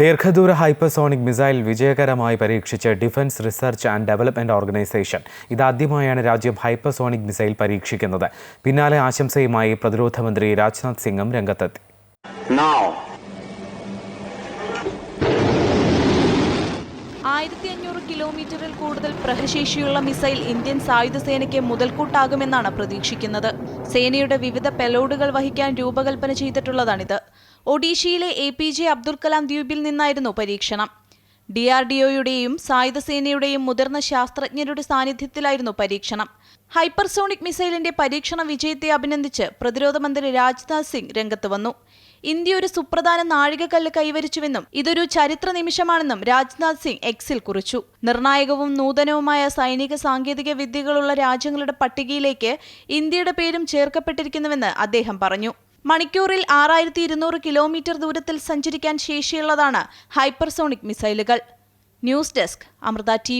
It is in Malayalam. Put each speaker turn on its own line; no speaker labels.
ദീർഘദൂര ഹൈപ്പർസോണിക് മിസൈൽ വിജയകരമായി പരീക്ഷിച്ച് defence research and development organisation. ഇതാദ്യമായാണ് രാജ്യം ഹൈപ്പർസോണിക് മിസൈൽ പരീക്ഷിക്കുന്നത്. പിന്നാലെ ആശംസയുമായി പ്രതിരോധ മന്ത്രി രാജ്നാഥ് സിംഗും രംഗത്തെത്തി.
ആയിരത്തി അഞ്ഞൂറ് കിലോമീറ്ററിൽ കൂടുതൽ പ്രഹശേഷിയുള്ള മിസൈൽ ഇന്ത്യൻ സായുധ സേനയ്ക്ക് മുതൽക്കൂട്ടാകുമെന്നാണ് പ്രതീക്ഷിക്കുന്നത്. സേനയുടെ വിവിധ പെലോഡുകൾ വഹിക്കാൻ രൂപകൽപ്പന ചെയ്തിട്ടുള്ളതാണിത്. ഒഡീഷയിലെ A P J Abdul Kalam ദ്വീപിൽ നിന്നായിരുന്നു പരീക്ഷണം. ഡി ആർ ഡി ഒയുടെയും സായുധസേനയുടെയും മുതിർന്ന ശാസ്ത്രജ്ഞരുടെ സാന്നിധ്യത്തിലായിരുന്നു പരീക്ഷണം. ഹൈപ്പർസോണിക് മിസൈലിന്റെ പരീക്ഷണ വിജയത്തെ അഭിനന്ദിച്ച് പ്രതിരോധ മന്ത്രി രാജ്നാഥ് സിംഗ് രംഗത്ത് വന്നു. ഇന്ത്യ ഒരു സുപ്രധാന നാഴികക്കല്ല് കൈവരിച്ചുവെന്നും ഇതൊരു ചരിത്ര നിമിഷമാണെന്നും രാജ്നാഥ് സിംഗ് എക്സിൽ കുറിച്ചു. നിർണായകവും നൂതനവുമായ സൈനിക സാങ്കേതിക വിദ്യകളുള്ള രാജ്യങ്ങളുടെ പട്ടികയിലേക്ക് ഇന്ത്യയുടെ പേരും ചേർക്കപ്പെട്ടിരിക്കുന്നുവെന്ന് അദ്ദേഹം പറഞ്ഞു. മണിക്കൂറിൽ ആറായിരത്തി ഇരുന്നൂറ് കിലോമീറ്റർ ദൂരത്തിൽ സഞ്ചരിക്കാൻ ശേഷിയുള്ളതാണ് ഹൈപ്പർസോണിക് മിസൈലുകൾ. News desk Amrita T